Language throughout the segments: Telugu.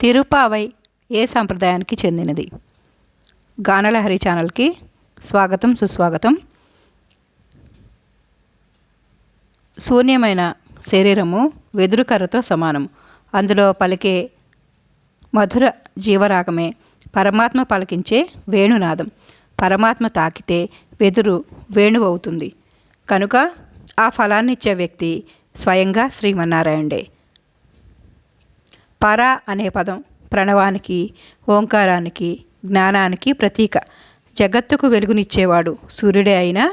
తిరుపావై ఏ సాంప్రదాయానికి చెందినది? గానలహరి ఛానల్కి స్వాగతం సుస్వాగతం. శూన్యమైన శరీరము వెదురు కర్రతో సమానం. అందులో పలికే మధుర జీవరాగమే పరమాత్మ పలికించే వేణునాదం. పరమాత్మ తాకితే వెదురు వేణువు అవుతుంది కనుక ఆ ఫలాన్నిచ్చే వ్యక్తి స్వయంగా శ్రీమన్నారాయణే పర అనే పదం ప్రణవానికి ఓంకారానికి జ్ఞానానికి ప్రతీక. జగత్తుకు వెలుగునిచ్చేవాడు సూర్యుడే అయినా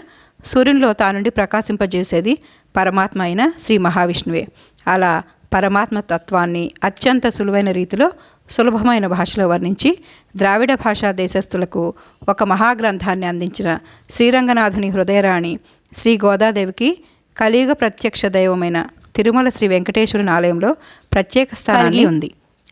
సూర్యునిలో తానుండి ప్రకాశింపజేసేది పరమాత్మ అయిన శ్రీ మహావిష్ణువే. అలా పరమాత్మ తత్వాన్ని అత్యంత సులువైన రీతిలో సులభమైన భాషలో వర్ణించి ద్రావిడ భాషా దేశస్థులకు ఒక మహాగ్రంథాన్ని అందించిన శ్రీరంగనాథుని హృదయరాణి శ్రీ గోదాదేవికి కలియుగ ప్రత్యక్ష దైవమైన తిరుమల శ్రీ వెంకటేశ్వరుని ఆలయంలో ప్రత్యేక స్థానాన్ని ఉంది.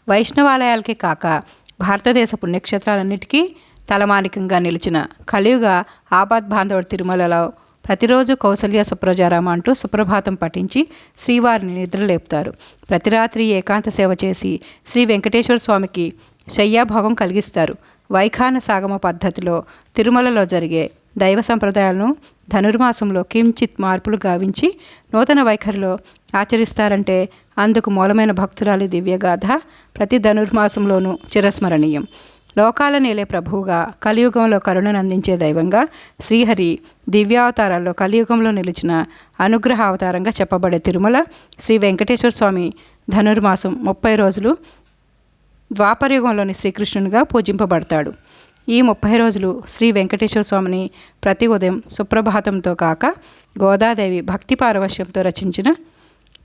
వైష్ణవాలయాలకే కాక భారతదేశ పుణ్యక్షేత్రాలన్నిటికీ తలమానికంగా నిలిచిన కలియుగ ఆపాద్ బాంధవుడు తిరుమలలో ప్రతిరోజు కౌసల్య సుప్రజారామ అంటూ సుప్రభాతం పఠించి శ్రీవారిని నిద్రలేపుతారు ప్రతి రాత్రి ఏకాంత సేవ చేసి శ్రీ వెంకటేశ్వర స్వామికి శయ్యాభోగం కలిగిస్తారు. వైఖాన సాగమ పద్ధతిలో తిరుమలలో జరిగే దైవ సంప్రదాయాలను ధనుర్మాసంలో కించిత్ మార్పులు గావించి నూతన వైఖరిలో ఆచరిస్తారంటే అందుకు మూలమైన భక్తురాలి దివ్యగాథ ప్రతి ధనుర్మాసంలోనూ చిరస్మరణీయం. లోకాల నేలే ప్రభువుగా కలియుగంలో కరుణను అందించే దైవంగా శ్రీహరి దివ్యావతారాల్లో కలియుగంలో నిలిచిన అనుగ్రహ అవతారంగా చెప్పబడే తిరుమల శ్రీ వెంకటేశ్వర స్వామి ధనుర్మాసం ముప్పై రోజులు ద్వాపరయుగంలోని శ్రీకృష్ణునిగా పూజింపబడతాడు. ఈ ముప్పై రోజులు శ్రీ వెంకటేశ్వర స్వామిని ప్రతి ఉదయం సుప్రభాతంతో కాక గోదాదేవి భక్తి పారవశ్యంతో రచించిన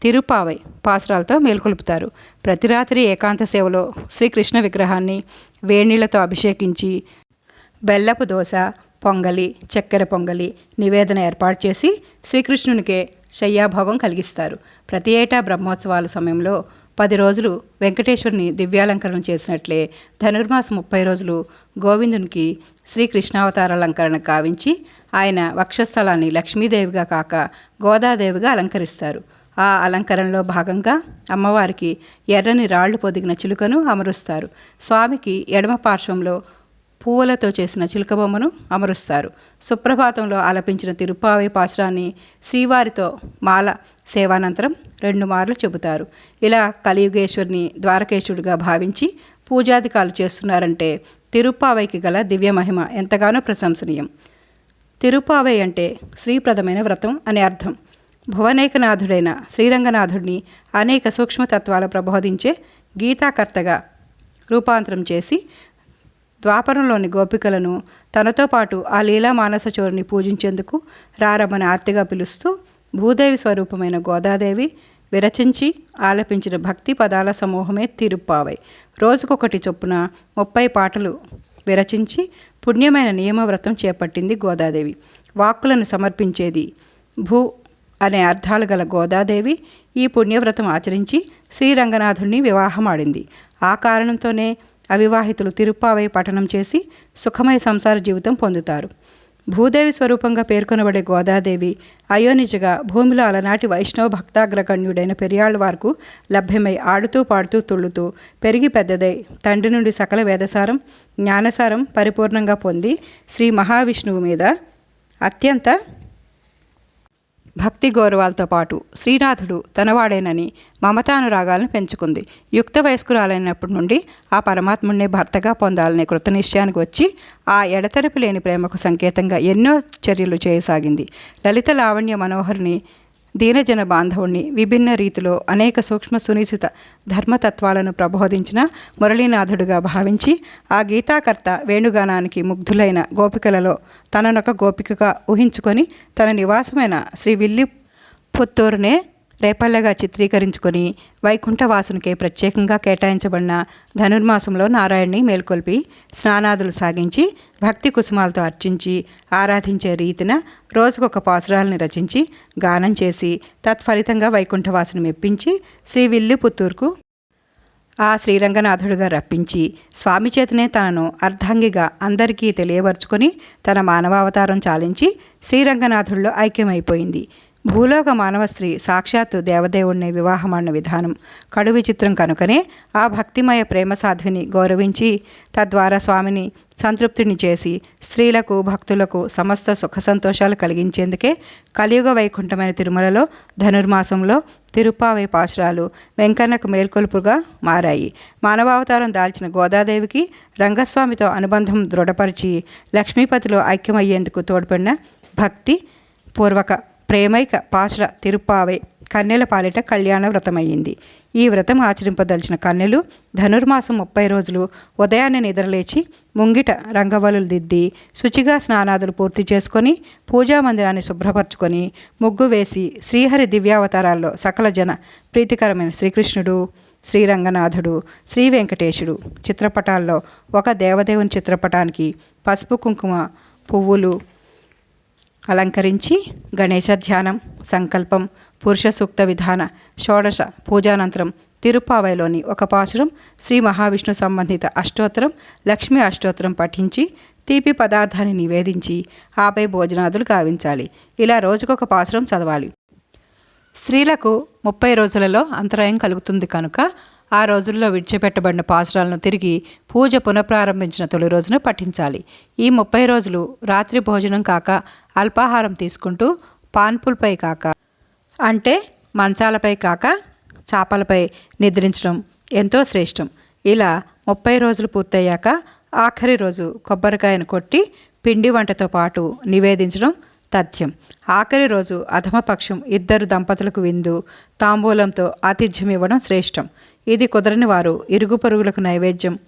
తిరుపావై పాసురాలతో మేల్కొల్పుతారు. ప్రతి రాత్రి ఏకాంత సేవలో శ్రీకృష్ణ విగ్రహాన్ని వేణీళ్ళతో అభిషేకించి బెల్లపు దోశ పొంగలి చక్కెర పొంగలి నివేదన ఏర్పాటు చేసి శ్రీకృష్ణునికే శయ్యాభోగం కలిగిస్తారు. ప్రతి ఏటా బ్రహ్మోత్సవాల సమయంలో పది రోజులు వెంకటేశ్వరుని దివ్యాలంకరణ చేసినట్లే ధనుర్మాసం ముప్పై రోజులు గోవిందునికి శ్రీకృష్ణావతారాలంకరణ కావించి ఆయన వక్షస్థలాన్ని లక్ష్మీదేవిగా కాక గోదాదేవిగా అలంకరిస్తారు. ఆ అలంకరణలో భాగంగా అమ్మవారికి ఎర్రని రాళ్ళు పొదిగిన చిలుకను అమరుస్తారు. స్వామికి ఎడమ పార్శ్వంలో పువ్వులతో చేసిన చిలుక బొమ్మను అమరుస్తారు. సుప్రభాతంలో ఆలపించిన తిరుపావై పాశురాన్ని శ్రీవారితో మాల సేవానంతరం రెండు మార్లు చెబుతారు. ఇలా కలియుగేశ్వరిని ద్వారకేశ్వరుడిగా భావించి పూజాధికాలు చేస్తున్నారంటే తిరుపావైకి గల దివ్య మహిమ ఎంతగానో ప్రశంసనీయం. తిరుపావై అంటే శ్రీప్రదమైన వ్రతం అనే అర్థం. భువనేకనాథుడైన శ్రీరంగనాథుడిని అనేక సూక్ష్మతత్వాలు ప్రబోధించే గీతాకర్తగా రూపాంతరం చేసి ద్వాపరంలోని గోపికలను తనతో పాటు ఆ లీలా మానస చోరుని పూజించేందుకు రారమ్మని ఆర్తిగా పిలుస్తూ భూదేవి స్వరూపమైన గోదాదేవి విరచించి ఆలపించిన భక్తి పదాల సమూహమే తిరుప్పావై. రోజుకొకటి చొప్పున ముప్పై పాటలు విరచించి పుణ్యమైన నియమవ్రతం చేపట్టింది గోదాదేవి. వాక్కులను సమర్పించేది భూ అనే అర్థాలు గల గోదాదేవి ఈ పుణ్యవ్రతం ఆచరించి శ్రీరంగనాథుణ్ణి వివాహమాడింది ఆ కారణంతోనే అవివాహితులు తిరుప్పావై పఠనం చేసి సుఖమయ సంసార జీవితం పొందుతారు. భూదేవి స్వరూపంగా పేర్కొనబడే గోదాదేవి అయోనిజగా భూమిలో అలనాటి వైష్ణవ భక్తాగ్రగణ్యుడైన పెరియాళ్ళ వారికి లభ్యమై ఆడుతూ పాడుతూ తుళ్ళుతూ పెరిగి పెద్దదై తండ్రి నుండి సకల వేదసారం జ్ఞానసారం పరిపూర్ణంగా పొంది శ్రీ మహావిష్ణువు మీద అత్యంత భక్తి గౌరవాలతో పాటు శ్రీనాథుడు తనవాడేనని మమతానురాగాలను పెంచుకుంది. యుక్త వయస్కురాలైనప్పటి నుండి ఆ పరమాత్ముడిని భర్తగా పొందాలనే కృతనిశ్చయానికి వచ్చి ఆ ఎడతెరపి లేని ప్రేమకు సంకేతంగా ఎన్నో చర్యలు చేయసాగింది. లలిత లావణ్య మనోహర్ని దీనజన బాంధవుణ్ణి విభిన్న రీతిలో అనేక సూక్ష్మ సునిశ్చిత ధర్మతత్వాలను ప్రబోధించిన మురళీనాథుడుగా భావించి ఆ గీతాకర్త వేణుగానానికి ముగ్ధులైన గోపికలలో తననొక గోపికగా ఊహించుకొని తన నివాసమైన శ్రీ విల్లి పుత్తూరునే రేపల్లెగా చిత్రీకరించుకొని వైకుంఠవాసునికే ప్రత్యేకంగా కేటాయించబడిన ధనుర్మాసంలో నారాయణ్ణి మేల్కొల్పి స్నానాదులు సాగించి భక్తి కుసుమాలతో అర్చించి ఆరాధించే రీతిన రోజుకొక పాసురాల్ని రచించి గానం చేసి తత్ఫలితంగా వైకుంఠవాసుని మెప్పించి శ్రీ విల్లు పుత్తూరుకు ఆ శ్రీరంగనాథుడిగా రప్పించి స్వామి చేతనే తనను అర్ధాంగిగా అందరికీ తెలియపరుచుకొని తన మానవావతారం చాలించి శ్రీరంగనాథుడిలో ఐక్యమైపోయింది. భూలోక మానవశ్రీ సాక్షాత్తు దేవదేవుణ్ణి వివాహమాడిన విధానం కడు విచిత్రం కనుకనే ఆ భక్తిమయ ప్రేమ సాధ్విని గౌరవించి తద్వారా స్వామిని సంతృప్తిని చేసి స్త్రీలకు భక్తులకు సమస్త సుఖ సంతోషాలు కలిగించేందుకే కలియుగ వైకుంఠమైన తిరుమలలో ధనుర్మాసంలో తిరుప్పావై పాశురాలు వెంకన్నకు మేల్కొల్పుగా మారాయి. మానవావతారం దాల్చిన గోదాదేవికి రంగస్వామితో అనుబంధం దృఢపరిచి లక్ష్మీపతిలో ఐక్యమయ్యేందుకు తోడ్పడిన భక్తి పూర్వక ప్రేమైక పాశ్ర తిరుప్పావై కన్నెల పాలిట కళ్యాణ వ్రతమయ్యింది. ఈ వ్రతం ఆచరింపదలిచిన కన్నెలు ధనుర్మాసం ముప్పై రోజులు ఉదయాన్నే నిద్రలేచి ముంగిట రంగవల్లులు దిద్ది శుచిగా స్నానాదులు పూర్తి చేసుకొని పూజా మందిరాన్ని శుభ్రపరచుకొని ముగ్గు వేసి శ్రీహరి దివ్యావతారాల్లో సకల జన ప్రీతికరమైన శ్రీకృష్ణుడు శ్రీరంగనాథుడు శ్రీ వెంకటేశుడు చిత్రపటాల్లో ఒక దేవదేవుని చిత్రపటానికి పసుపు కుంకుమ పువ్వులు అలంకరించి గణేశ ధ్యానం సంకల్పం పురుష సూక్త విధాన షోడశ పూజానంతరం తిరుప్పావైలోని ఒక పాశురం శ్రీ మహావిష్ణు సంబంధిత అష్టోత్తరం లక్ష్మీ అష్టోత్తరం పఠించి తీపి పదార్థాన్ని నివేదించి ఆపై భోజనాదులు గావించాలి. ఇలా రోజుకొక పాశురం చదవాలి. స్త్రీలకు ముప్పై రోజులలో అంతరాయం కలుగుతుంది కనుక ఆ రోజుల్లో విడిచిపెట్టబడిన పాసురాలను తిరిగి పూజ పునఃప్రారంభించిన తొలి రోజున పఠించాలి. ఈ ముప్పై రోజులు రాత్రి భోజనం కాక అల్పాహారం తీసుకుంటూ పాన్పుల్పై కాక అంటే మంచాలపై కాక చాపలపై నిద్రించడం ఎంతో శ్రేష్టం. ఇలా ముప్పై రోజులు పూర్తయ్యాక ఆఖరి రోజు కొబ్బరికాయను కొట్టి పిండి వంటతో పాటు నివేదించడం తథ్యం. ఆఖరి రోజు అధమపక్షం ఇద్దరు దంపతులకు విందు తాంబూలంతో ఆతిథ్యం ఇవ్వడం శ్రేష్టం. ఇది కుదరని వారు ఇరుగు పరుగులకు నైవేద్యం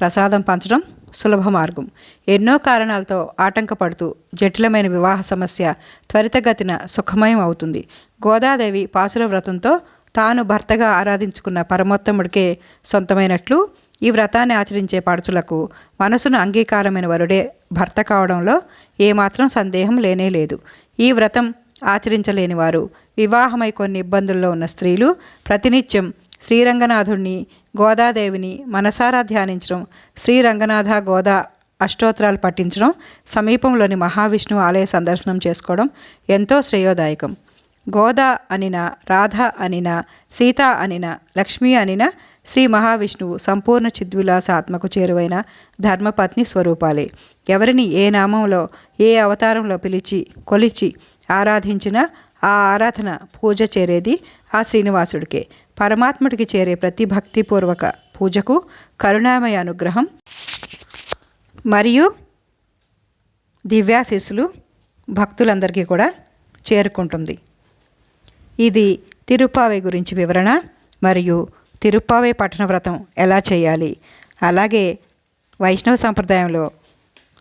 ప్రసాదం పంచడం సులభ మార్గం. ఎన్నో కారణాలతో ఆటంకపడుతూ జటిలమైన వివాహ సమస్య త్వరితగతిన సుఖమయం అవుతుంది. గోదాదేవి పాసుల వ్రతంతో తాను భర్తగా ఆరాధించుకున్న పరమోత్తముడికే సొంతమైనట్లు ఈ వ్రతాన్ని ఆచరించే పడుచులకు మనసును అంగీకారమైన వరుడే భర్త కావడంలో ఏమాత్రం సందేహం లేనే లేదు. ఈ వ్రతం ఆచరించలేని వారు వివాహమై కొన్ని ఇబ్బందుల్లో ఉన్న స్త్రీలు ప్రతినిత్యం శ్రీరంగనాథుణ్ణి గోదాదేవిని మనసారా ధ్యానించడం శ్రీరంగనాథ గోదా అష్టోత్తరాలు పఠించడం సమీపంలోని మహావిష్ణువు ఆలయ సందర్శనం చేసుకోవడం ఎంతో శ్రేయోదాయకం. గోదా అనిన రాధ అనిన సీత అనిన లక్ష్మి అనిన శ్రీ మహావిష్ణువు సంపూర్ణ చిద్విలాస ఆత్మకు చేరువైన ధర్మపత్ని స్వరూపాలే. ఎవరిని ఏ నామంలో ఏ అవతారంలో పిలిచి కొలిచి ఆరాధించినా ఆ ఆరాధన పూజ చేరేది ఆ శ్రీనివాసుడికే. పరమాత్ముడికి చేరే ప్రతి భక్తిపూర్వక పూజకు కరుణామయ అనుగ్రహం మరియు దివ్యాశీస్సులు భక్తులందరికీ కూడా చేరుకుంటుంది. ఇది తిరుపావై గురించి వివరణ మరియు తిరుపావై పట్టణ వ్రతం ఎలా చేయాలి? అలాగే వైష్ణవ సంప్రదాయంలో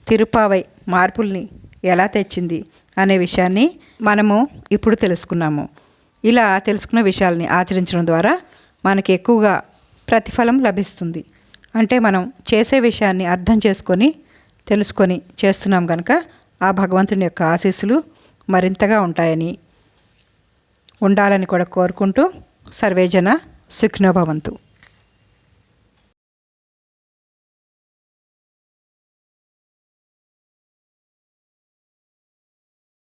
తిరుప్పావై మార్పుల్ని ఎలా తెచ్చింది? అనే విషయాన్ని మనము ఇప్పుడు తెలుసుకున్నాము. ఇలా తెలుసుకున్న విషయాల్ని ఆచరించడం ద్వారా మనకి ఎక్కువగా ప్రతిఫలం లభిస్తుంది. అంటే మనం చేసే విషయాన్ని అర్థం చేసుకొని తెలుసుకొని చేస్తున్నాం కనుక ఆ భగవంతుని యొక్క ఆశీస్సులు మరింతగా ఉంటాయని ఉండాలని కూడా కోరుకుంటూ సర్వేజన సుఖినోభవంతు.